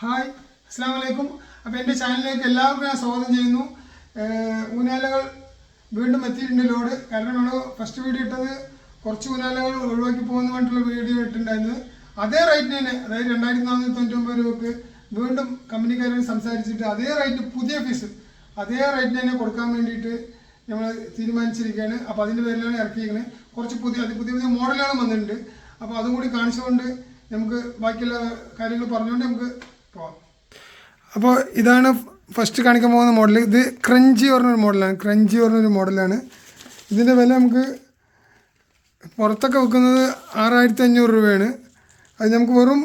Hi അസ്സാം വലൈക്കും അപ്പോൾ എന്റെ ചാനലിലേക്ക് എല്ലാവർക്കും ഞാൻ സ്വാഗതം ചെയ്യുന്നു. ഊനാലകൾ വീണ്ടും എത്തിയിട്ടുണ്ട് ലോഡ്. കാരണം നമ്മൾ ഫസ്റ്റ് വീഡിയോ ഇട്ടത്. കുറച്ച് ഊനാലകൾ ഒഴിവാക്കി പോകുന്ന വേണ്ടിയിട്ടുള്ള വീഡിയോ ഇട്ടിട്ടുണ്ടായിരുന്നത് അതേ റേറ്റിന് തന്നെ അതായത് രണ്ടായിരത്തി നാനൂറ്റി തൊണ്ണൂറ്റൊമ്പത് രൂപക്ക് വീണ്ടും കമ്പനിക്കാരോട് സംസാരിച്ചിട്ട് അതേ റേറ്റ് പുതിയ ഫീസ് അതേ റേറ്റിന് തന്നെ കൊടുക്കാൻ വേണ്ടിയിട്ട് നമ്മൾ തീരുമാനിച്ചിരിക്കുകയാണ്. അപ്പോൾ അതിന്റെ പേരിലാണ് ഇറക്കിയിരിക്കുന്നത് കുറച്ച് പുതിയ പുതിയ പുതിയ മോഡലുകൾ വന്നിട്ടുണ്ട്. അപ്പോൾ അതും കൂടി കാണിച്ചുകൊണ്ട് നമുക്ക് ബാക്കിയുള്ള കാര്യങ്ങൾ പറഞ്ഞുകൊണ്ട് നമുക്ക് അപ്പോൾ ഇതാണ് ഫസ്റ്റ് കാണിക്കാൻ പോകുന്ന മോഡൽ ഇത് ക്രഞ്ചി പറഞ്ഞൊരു മോഡലാണ് ക്രഞ്ചി പറഞ്ഞൊരു മോഡലാണ് ഇതിന്റെ വില നമുക്ക് പുറത്തൊക്കെ വെക്കുന്നത് ആറായിരത്തി അഞ്ഞൂറ് രൂപയാണ്. അത് നമുക്ക് വെറും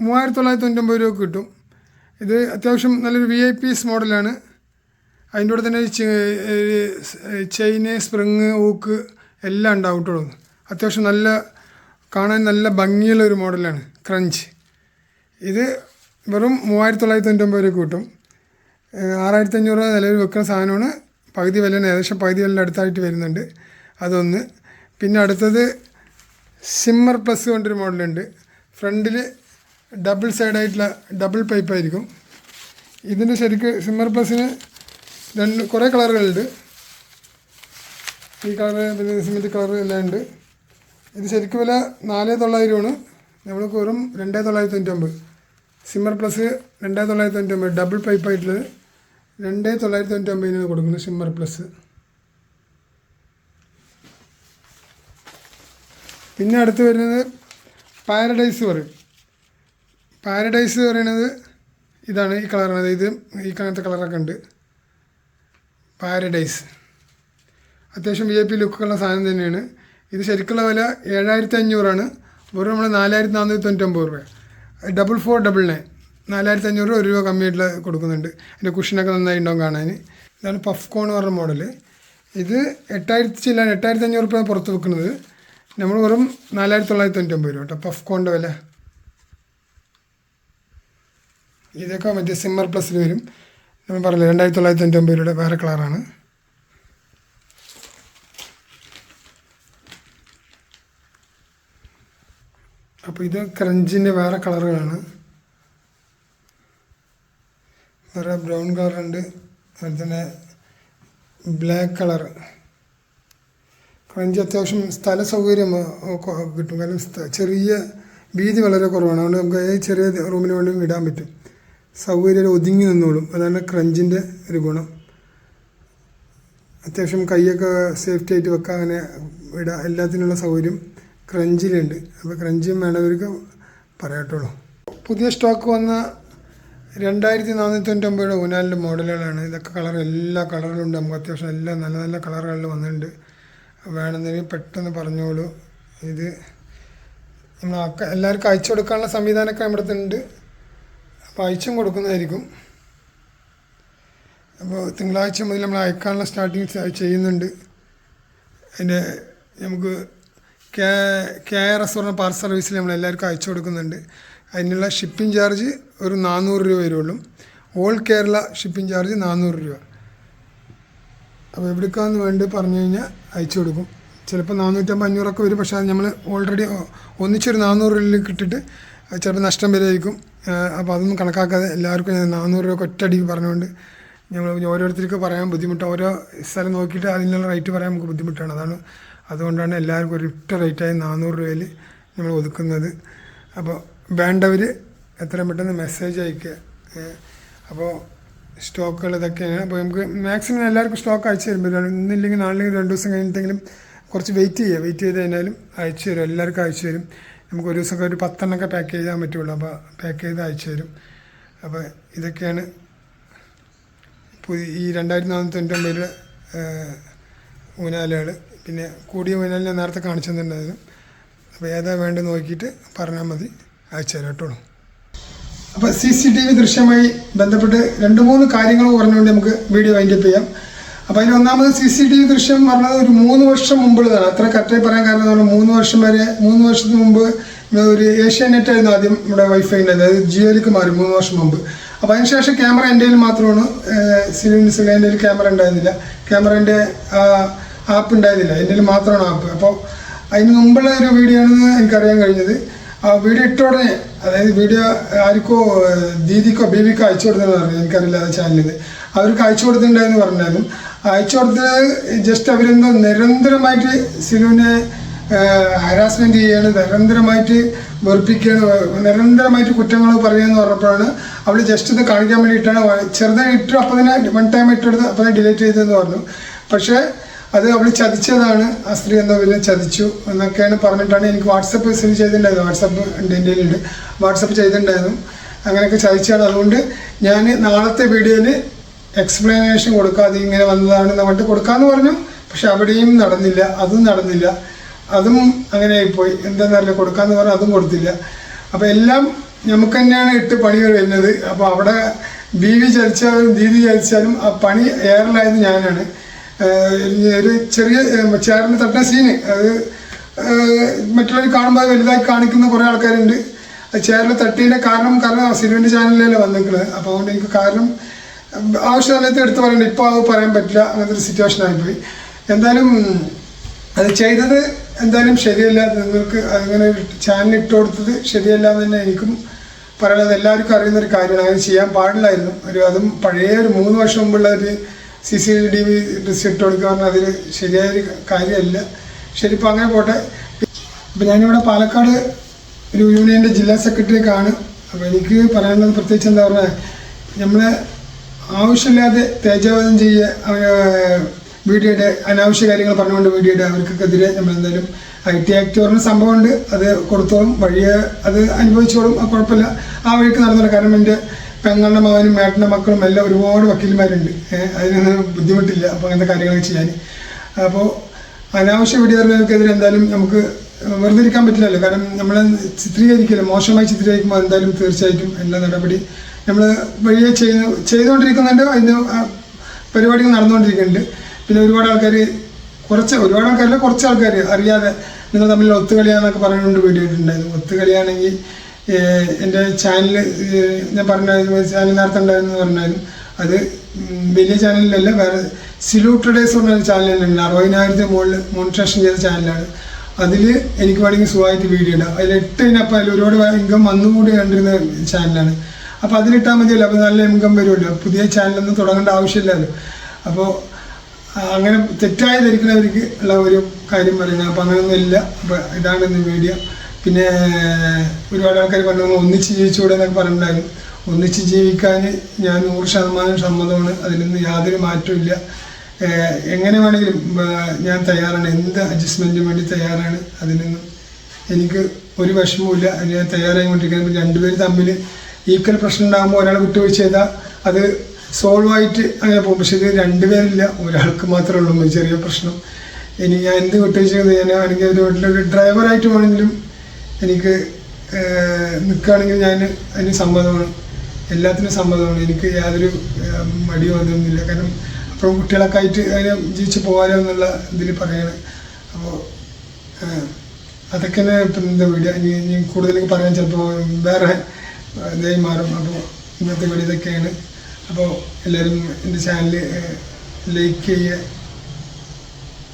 മൂവായിരത്തി തൊള്ളായിരത്തി തൊണ്ണൂറ്റൊമ്പത് രൂപ കിട്ടും. ഇത് അത്യാവശ്യം നല്ലൊരു വി ഐ പീസ് മോഡലാണ് അതിന്റെ കൂടെ തന്നെ ചെയിന് സ്പ്രിങ് ഊക്ക് എല്ലാം ഉണ്ടാവും കേട്ടോ അത്യാവശ്യം നല്ല കാണാൻ നല്ല ഭംഗിയുള്ള ഒരു മോഡലാണ് ക്രഞ്ച് ഇത് വെറും മൂവായിരത്തി തൊള്ളായിരത്തി തൊണ്ണൂറ്റൊമ്പത് രൂപ കിട്ടും. ആറായിരത്തി അഞ്ഞൂറ് രൂപ നിലവിൽ വെക്കുന്ന സാധനമാണ്. പകുതി വില ഏകദേശം പകുതി വില അടുത്തായിട്ട് വരുന്നുണ്ട്. അതൊന്ന്. പിന്നെ അടുത്തത് സിമ്മർ പ്ലസ് കൊണ്ടൊരു മോഡലുണ്ട്. ഫ്രണ്ടിൽ ഡബിൾ സൈഡായിട്ടുള്ള ഡബിൾ പൈപ്പായിരിക്കും. ഇതിന്റെ ശരിക്ക് സിമ്മർ പ്ലസിന് രണ്ട് കുറേ കളറുകളുണ്ട്. ഈ കളറ് പിന്നെ സിമെന്റ് കളർ എല്ലാം ഉണ്ട്. ഇത് ശരിക്കും വില നാല് തൊള്ളായിരമാണ് നമ്മൾ വെറും രണ്ടേ തൊള്ളായിരത്തി തൊണ്ണൂറ്റൊമ്പത് സിമ്മർ പ്ലസ് രണ്ടേ തൊള്ളായിരത്തി തൊണ്ണൂറ്റി ഒമ്പത് ഡബിൾ പൈപ്പ് ആയിട്ടുള്ളത് രണ്ടേ തൊള്ളായിരത്തി തൊണ്ണൂറ്റൊമ്പതിനാണ് കൊടുക്കുന്നത് സിമ്മർ പ്ലസ്. പിന്നെ അടുത്ത് വരുന്നത് പാരഡൈസ് പറയും. പാരഡൈസ് പറയുന്നത് ഇതാണ് ഈ കളറാണ് ഇത് ഈ കാണത്തെ കളറൊക്കെ ഉണ്ട്. പാരഡൈസ്. അത്യാവശ്യം വി ഐ പി ലുക്കുള്ള സാധനം തന്നെയാണ്. ഇത് ശരിക്കുള്ള വില ഏഴായിരത്തി അഞ്ഞൂറാണ് വെറും നമ്മൾ നാലായിരത്തി നാനൂറ്റി തൊണ്ണൂറ്റൊമ്പത് രൂപ ഡബിൾ ഫോർ ഡബിൾ നയൻ. നാലായിരത്തി അഞ്ഞൂറ് ഒരു രൂപ കമ്മിയായിട്ടുള്ള കൊടുക്കുന്നുണ്ട്. അതിന്റെ കുഷനൊക്കെ നന്നായി ഉണ്ടാവും കാണാൻ. ഇതാണ് പഫ് കോൺ എന്ന് പറഞ്ഞ മോഡൽ ഇത് എട്ടായിരത്തി ചില്ലാണ് എട്ടായിരത്തി അഞ്ഞൂറ് രൂപ പുറത്ത് വെക്കുന്നത് നമ്മൾ വെറും നാലായിരത്തി തൊള്ളായിരത്തി തൊണ്ണൂറ്റൊമ്പത് രൂപ കേട്ടോ പഫ് കോണിന്റെ വില. ഇതൊക്കെ മറ്റേ സിമ്മർ പ്ലസ്സിൽ വരും. നമ്മൾ പറഞ്ഞില്ല രണ്ടായിരത്തി തൊള്ളായിരത്തി തൊണ്ണൂറ്റൊമ്പത് രൂപയുടെ വേറെ കളറാണ്. അപ്പോൾ ഇത് ക്രഞ്ചിന്റെ വേറെ കളറുകളാണ് വേറെ ബ്രൗൺ കളറുണ്ട് അതുപോലെ തന്നെ ബ്ലാക്ക് കളർ ക്രഞ്ച് അത്യാവശ്യം സ്ഥല സൗകര്യം കിട്ടും. കാരണം ചെറിയ വീതി വളരെ കുറവാണ്. അതുകൊണ്ട് നമുക്ക് ചെറിയ റൂമിന് വേണ്ടി ഇടാൻ പറ്റും. സൗകര്യം ഒതുങ്ങി നിന്നോളും. അതാണ് ക്രഞ്ചിന്റെ ഒരു ഗുണം. അത്യാവശ്യം കൈയൊക്കെ സേഫ്റ്റി ആയിട്ട് വെക്കാൻ അങ്ങനെ ഇടാം എല്ലാത്തിനുള്ള സൗകര്യം ക്രഞ്ചിലുണ്ട്. അപ്പോൾ ക്രഞ്ചും വേണ്ടവർക്ക് പറയട്ടുള്ളൂ. പുതിയ സ്റ്റോക്ക് വന്ന രണ്ടായിരത്തി നാനൂറ്റി തൊണ്ണൂറ്റൊമ്പത് ഊനാലിന്റെ മോഡലുകളാണ്. ഇതൊക്കെ കളർ എല്ലാ കളറിലും ഉണ്ട് നമുക്ക് അത്യാവശ്യം എല്ലാ നല്ല നല്ല കളറുകളിൽ വന്നിട്ടുണ്ട്. വേണമെന്നെങ്കിൽ പെട്ടെന്ന് പറഞ്ഞോളൂ. ഇത് നമ്മൾ എല്ലാവർക്കും അയച്ചു കൊടുക്കാനുള്ള സംവിധാനമൊക്കെ നമ്മുടെ ഉണ്ട്. അപ്പോൾ അയച്ചും കൊടുക്കുന്നതായിരിക്കും. അപ്പോൾ തിങ്കളാഴ്ച മുതൽ നമ്മൾ അയക്കാനുള്ള സ്റ്റാർട്ടിങ് ചെയ്യുന്നുണ്ട്. അതിന്റെ നമുക്ക് കെ കെ ആർ എസ് പറഞ്ഞ പാർസൽ സർവീസിൽ നമ്മൾ എല്ലാവർക്കും അയച്ചു കൊടുക്കുന്നുണ്ട്. അതിനുള്ള ഷിപ്പിംഗ് ചാർജ് ഒരു നാനൂറ് രൂപ വരുള്ളൂ ഓൾ കേരള ഷിപ്പിംഗ് ചാർജ് നാനൂറ് രൂപ. അപ്പോൾ എവിടേക്കാന്ന് വേണ്ടി പറഞ്ഞു കഴിഞ്ഞാൽ അയച്ചു കൊടുക്കും. ചിലപ്പോൾ നാനൂറ്റമ്പത് അഞ്ഞൂറൊക്കെ വരും. പക്ഷേ അത് നമ്മൾ ഓൾറെഡി ഒന്നിച്ചൊരു നാനൂറ് രൂപയിലേക്ക് ഇട്ടിട്ട് അത് ചിലപ്പോൾ നഷ്ടം വരെയായിരിക്കും അപ്പോൾ അതൊന്നും കണക്കാക്കാതെ എല്ലാവർക്കും ഞാൻ നാനൂറ് രൂപ ഒറ്റയടിക്ക് പറഞ്ഞുകൊണ്ട് ഞങ്ങൾ ഓരോരുത്തർക്ക് പറയാൻ ബുദ്ധിമുട്ട്. ഓരോ സ്ഥലം നോക്കിയിട്ട് അതിനുള്ള റേറ്റ് പറയാൻ നമുക്ക് ബുദ്ധിമുട്ടാണ്. അതാണ് അതുകൊണ്ടാണ് എല്ലാവർക്കും ഒരു ഇട്ട റേറ്റായി നാനൂറ് രൂപയിൽ നമ്മൾ ഒതുക്കുന്നത്. അപ്പോൾ വേണ്ടവർ എത്രയും പെട്ടെന്ന് മെസ്സേജ് അയക്കുക. അപ്പോൾ സ്റ്റോക്കുകൾ ഇതൊക്കെയാണ് അപ്പോൾ നമുക്ക് മാക്സിമം എല്ലാവർക്കും സ്റ്റോക്ക് അയച്ചു തരും പിന്നെ ഇന്നില്ലെങ്കിൽ നാളില്ലെങ്കിൽ രണ്ട് ദിവസം കഴിഞ്ഞിട്ടെങ്കിലും കുറച്ച് വെയിറ്റ് ചെയ്യുക. വെയിറ്റ് ചെയ്ത് കഴിഞ്ഞാലും അയച്ചു തരും. എല്ലാവർക്കും അയച്ചു തരും. നമുക്ക് ഒരു ദിവസമൊക്കെ ഒരു പത്തെണ്ണമൊക്കെ പാക്ക് ചെയ്താൽ പറ്റുള്ളൂ. അപ്പോൾ പാക്ക് ചെയ്ത് അയച്ചു തരും. അപ്പോൾ ഇതൊക്കെയാണ് പുതിയ ഈ രണ്ടായിരത്തി നാനൂറ്റി തൊണ്ണൂറ്റൊമ്പതിലെ ഊനാലുകൾ പിന്നെ കൂടിയ ഊനാലിനെ നേരത്തെ കാണിച്ചു തന്നിട്ടുണ്ടായിരുന്നു അപ്പോൾ ഏതാ വേണ്ടത് നോക്കിയിട്ട് പറഞ്ഞാൽ മതി. അയച്ചു തരാം കേട്ടോ അപ്പോൾ സി സി ടി വി ദൃശ്യമായി ബന്ധപ്പെട്ട് രണ്ട് മൂന്ന് കാര്യങ്ങൾ പറഞ്ഞുകൊണ്ട് നമുക്ക് വീഡിയോ വൈൻഡപ്പ് ചെയ്യാം. അപ്പോൾ അതിൽ ഒന്നാമത് സി സി ടി വി ദൃശ്യം പറഞ്ഞത് ഒരു മൂന്ന് വർഷം മുമ്പുള്ളതാണ്. അത്ര കറക്റ്റായി പറയാൻ കാരണം പറഞ്ഞാൽ മൂന്ന് വർഷം വരെ മൂന്ന് വർഷത്തിന് മുമ്പ് ഒരു ഏഷ്യാനെറ്റ് ആയിരുന്നു ആദ്യം നമ്മുടെ വൈഫൈ ഉണ്ടായത് അതായത് ജിയോയിലേക്ക് മാറി മൂന്ന് വർഷം മുമ്പ്. അപ്പോൾ അതിനുശേഷം ക്യാമറ എന്റെ കയ്യിൽ മാത്രമാണ്. സിലിൻസിൽ എന്റെ കയ്യിൽ ക്യാമറ ഉണ്ടായിരുന്നില്ല. ക്യാമറേന്റെ ആപ്പ് ഉണ്ടായിരുന്നില്ല. എന്റെ മാത്രമാണ് ആപ്പ് അപ്പോൾ അതിന് മുമ്പുള്ള ഒരു വീഡിയോ ആണെന്ന് എനിക്കറിയാൻ കഴിഞ്ഞത്. ആ വീഡിയോ ഇട്ട ഉടനെ അതായത് വീഡിയോ ആർക്കോ ദീദിക്കോ ബീവിക്കോ അയച്ചു കൊടുത്തെന്ന് പറഞ്ഞു. എനിക്കറിയില്ല ആ ചാനലിൽ അവർക്ക് അയച്ചു കൊടുത്തിട്ടുണ്ടായിരുന്നു പറഞ്ഞാലും അയച്ചു കൊടുത്തത് ജസ്റ്റ് അവരെന്തോ നിരന്തരമായിട്ട് സിനുവിനെ ഹരാസ്മെന്റ് ചെയ്യാണ് നിരന്തരമായിട്ട് വെറുപ്പിക്കുകയാണ് നിരന്തരമായിട്ട് കുറ്റങ്ങൾ പറയുകയെന്ന് പറഞ്ഞപ്പോഴാണ് അവൾ ജസ്റ്റ് ഇത് കാണിക്കാൻ വേണ്ടിയിട്ടാണ് ചെറുതായി ഇട്ടു അപ്പോൾ തന്നെ വൺ ടൈം ഇട്ടെടുത്ത് അപ്പോൾ തന്നെ ഡിലീറ്റ് ചെയ്തതെന്ന് പറഞ്ഞു. പക്ഷേ അത് അവൾ ചതിച്ചതാണ്. ആ സ്ത്രീ എന്തോ വലിയ ചതിച്ചു എന്നൊക്കെയാണ് പറഞ്ഞിട്ടാണ് എനിക്ക് വാട്സപ്പ് സെൻഡ് ചെയ്തിട്ടുണ്ടായിരുന്നു വാട്സപ്പ് ഉണ്ട് എന്റെ ഉണ്ട് വാട്സപ്പ് ചെയ്തിട്ടുണ്ടായിരുന്നു. അങ്ങനെയൊക്കെ ചതിച്ചാണ് അതുകൊണ്ട് ഞാൻ നാളത്തെ വീഡിയോയിൽ എക്സ്പ്ലനേഷൻ കൊടുക്കാതെ ഇങ്ങനെ വന്നതാണെന്ന് പറഞ്ഞിട്ട് കൊടുക്കാമെന്ന് പറഞ്ഞു. പക്ഷെ അവിടെയും നടന്നില്ല. അതും നടന്നില്ല. അതും അങ്ങനെ ആയിപ്പോയി. എന്താണെന്നറിയില്ല കൊടുക്കാമെന്ന് പറഞ്ഞു അതും കൊടുത്തില്ല. അപ്പോൾ എല്ലാം നമുക്ക് തന്നെയാണ് ഇട്ട് പണി വരുന്നത്. അപ്പോൾ അവിടെ ബി വി ചതിച്ചാലും ദീദി ചതിച്ചാലും ആ പണി ഏറലായത് ഞാനാണ്. ഒരു ചെറിയ ചേറിന് തട്ട സീന് അത് മറ്റുള്ളവർ കാണുമ്പോൾ വലുതായി കാണിക്കുന്ന കുറേ ആൾക്കാരുണ്ട്. ചേറിൽ തട്ടിയതിന്റെ കാരണം കാരണം സിനിമന്റെ ചാനലിലല്ലേ വന്നിരിക്കുന്നത് അപ്പോൾ അതുകൊണ്ട് എനിക്ക് കാരണം ആവശ്യ സമയത്ത് എടുത്ത് പറയണ്ട. ഇപ്പോൾ അത് പറയാൻ പറ്റില്ല. അങ്ങനത്തെ ഒരു സിറ്റുവേഷൻ ആയിപ്പോയി. എന്തായാലും അത് ചെയ്തത് എന്തായാലും ശരിയല്ല. നിങ്ങൾക്ക് അങ്ങനെ ചാനൽ ഇട്ട് കൊടുത്തത് ശരിയല്ല എന്ന് തന്നെ എനിക്കും പറയുന്നത് എല്ലാവർക്കും അറിയുന്ന ഒരു കാര്യമാണ്. അങ്ങനെ ചെയ്യാൻ പാടില്ലായിരുന്നു. ഒരു അതും പഴയ ഒരു മൂന്ന് വർഷം മുമ്പുള്ള ഒരു C C T V receipt കൊടുക്കുക അതിൽ ശരിയായൊരു കാര്യമല്ല. ശരി ഇപ്പോൾ അങ്ങനെ പോട്ടെ. ഇപ്പം ഞാനിവിടെ പാലക്കാട് ഒരു യൂണിയന്റെ ജില്ലാ സെക്രട്ടറിയൊക്കെയാണ്. അപ്പോൾ എനിക്ക് പറയാനുള്ളത് പ്രത്യേകിച്ച് എന്താ പറഞ്ഞാൽ നമ്മളെ ആവശ്യമില്ലാതെ തേജോവധം ചെയ്യുക വീഡിയോയുടെ അനാവശ്യ കാര്യങ്ങൾ പറഞ്ഞുകൊണ്ട് വീഡിയോയുടെ അവർക്കെതിരെ നമ്മൾ എന്തായാലും ഐ ടി ആക്ട് പറഞ്ഞ സംഭവമുണ്ട്. അത് കൊടുത്തോളും. വഴിയെ അത് അനുഭവിച്ചോളും. കുഴപ്പമില്ല. ആ വഴിക്ക് നടന്നോളും. കാരണം എന്റെ പെങ്ങളുടെ മകനും മേട്ടന്റെ മക്കളും എല്ലാം ഒരുപാട് വക്കീൽമാരുണ്ട് അതിനൊന്നും ബുദ്ധിമുട്ടില്ല. അപ്പോൾ അങ്ങനത്തെ കാര്യങ്ങളൊക്കെ ചെയ്യാൻ. അപ്പോൾ അനാവശ്യ വീഡിയോകൾക്കെതിരെ എന്തായാലും നമുക്ക് വെറുതെ ഇരിക്കാൻ പറ്റില്ലല്ലോ. കാരണം നമ്മൾ ചിത്രീകരിക്കില്ല. മോശമായി ചിത്രീകരിക്കുമ്പോൾ എന്തായാലും തീർച്ചയായിട്ടും എല്ലാ നടപടി നമ്മൾ വഴിയെ ചെയ്യുന്ന ചെയ്തുകൊണ്ടിരിക്കുന്നുണ്ട്. അതിന് പരിപാടികൾ നടന്നുകൊണ്ടിരിക്കുന്നുണ്ട്. പിന്നെ ഒരുപാട് ആൾക്കാർ കുറച്ച് ഒരുപാട് ആൾക്കാരില്ല കുറച്ച് ആൾക്കാർ അറിയാതെ നിങ്ങൾ തമ്മിൽ ഒത്തുകളിയാന്നൊക്കെ പറഞ്ഞുകൊണ്ട് വീഡിയോ ഇട്ടിട്ടുണ്ടായിരുന്നു. ഒത്തുകളിയാണെങ്കിൽ എന്റെ ചാനൽ ഞാൻ പറഞ്ഞ ചാനൽ നേരത്തെ ഉണ്ടായിരുന്നു പറഞ്ഞാലും അത് വലിയ ചാനലിലല്ല വേറെ സിലൂ ടുഡേസ് പറഞ്ഞ ചാനൽ തന്നെ ഉണ്ട്. അറുപതിനായിരത്തിന് മുകളിൽ മോണിറ്റേഷൻ ചെയ്ത ചാനലാണ് അതിൽ എനിക്ക് വേണമെങ്കിൽ സുഖമായിട്ട് വീഡിയോ ഇടാം. അതിൽ ഇട്ടതിനപ്പം അതിൽ ഒരുപാട് ഇൻകം വന്നുകൂടി കണ്ടിരുന്ന ചാനലാണ് അപ്പോൾ അതിലിട്ടാൽ മതിയല്ലോ. അപ്പോൾ നല്ല ഇൻകം വരുമല്ലോ. പുതിയ ചാനലൊന്നും തുടങ്ങേണ്ട ആവശ്യമില്ലല്ലോ. അപ്പോൾ അങ്ങനെ തെറ്റായി ധരിക്കുന്നവർക്ക് ഉള്ള ഒരു കാര്യം പറയുന്നത്. അപ്പോൾ അങ്ങനെയൊന്നും ഇല്ല അപ്പോൾ ഇതാണ് ഇന്ന് വീഡിയോ പിന്നെ ഒരുപാട് ആൾക്കാർ പറഞ്ഞു "ഒന്ന് ഒന്നിച്ച് ജീവിച്ചുകൂടെ എന്നൊക്കെ പറഞ്ഞിട്ടുണ്ടായിരുന്നു. ഒന്നിച്ച് ജീവിക്കാൻ ഞാൻ നൂറ് ശതമാനം സമ്മതമാണ്. അതിലൊന്നും യാതൊരു മാറ്റവും എങ്ങനെ വേണമെങ്കിലും ഞാൻ തയ്യാറാണ്. എന്ത് അഡ്ജസ്റ്റ്മെന്റിനും വേണ്ടി തയ്യാറാണ് അതിനൊന്നും എനിക്ക് ഒരു വിഷമവുമില്ല ഞാൻ തയ്യാറായിക്കൊണ്ടിരിക്കുന്നത് രണ്ടുപേർ തമ്മിൽ ഈക്വൽ പ്രശ്നം ഉണ്ടാകുമ്പോൾ ഒരാൾ വിട്ടുവീഴ്ച ചെയ്താൽ അത് സോൾവ് ആയിട്ട് അങ്ങനെ പോകും. പക്ഷേ ഇത് രണ്ടുപേരില്ല. ഒരാൾക്ക് മാത്രമേ ഉള്ളൂ. ചെറിയ പ്രശ്നം. ഇനി ഞാൻ എന്ത് വിട്ടുവീഴ്ച ചെയ്ത് ഞാൻ ആണെങ്കിൽ ഒരു വീട്ടിലൊരു ഡ്രൈവറായിട്ട് വേണമെങ്കിലും എനിക്ക് നിൽക്കുകയാണെങ്കിൽ ഞാൻ അതിന് സമ്മതമാണ്. എല്ലാത്തിനും സമ്മതമാണ്. എനിക്ക് യാതൊരു മടിയോ അതൊന്നുമില്ല. കാരണം അപ്പോഴും കുട്ടികളൊക്കെ ആയിട്ട് അതിനെ ജീവിച്ച് പോകാലോ എന്നുള്ള ഇതിൽ പറയാണ്. അപ്പോൾ അതൊക്കെ ഇപ്പം വീഡിയോ ഇനി ഇനി കൂടുതൽ പറയാൻ ചിലപ്പോൾ വേറെ ഇതായി മാറും. അപ്പോൾ ഇന്നത്തെ വീഡിയോ ഇതൊക്കെയാണ്. അപ്പോൾ എല്ലാവരും എന്റെ ചാനൽ ലൈക്ക് ചെയ്യുക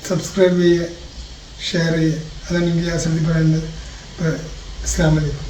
സബ്സ്ക്രൈബ് ചെയ്യുക ഷെയർ ചെയ്യുക. അതാണ് എനിക്ക് ആ ശ്രദ്ധ പറയുന്നത്. അപ്പോൾ അസ്സാം വലൈക്കും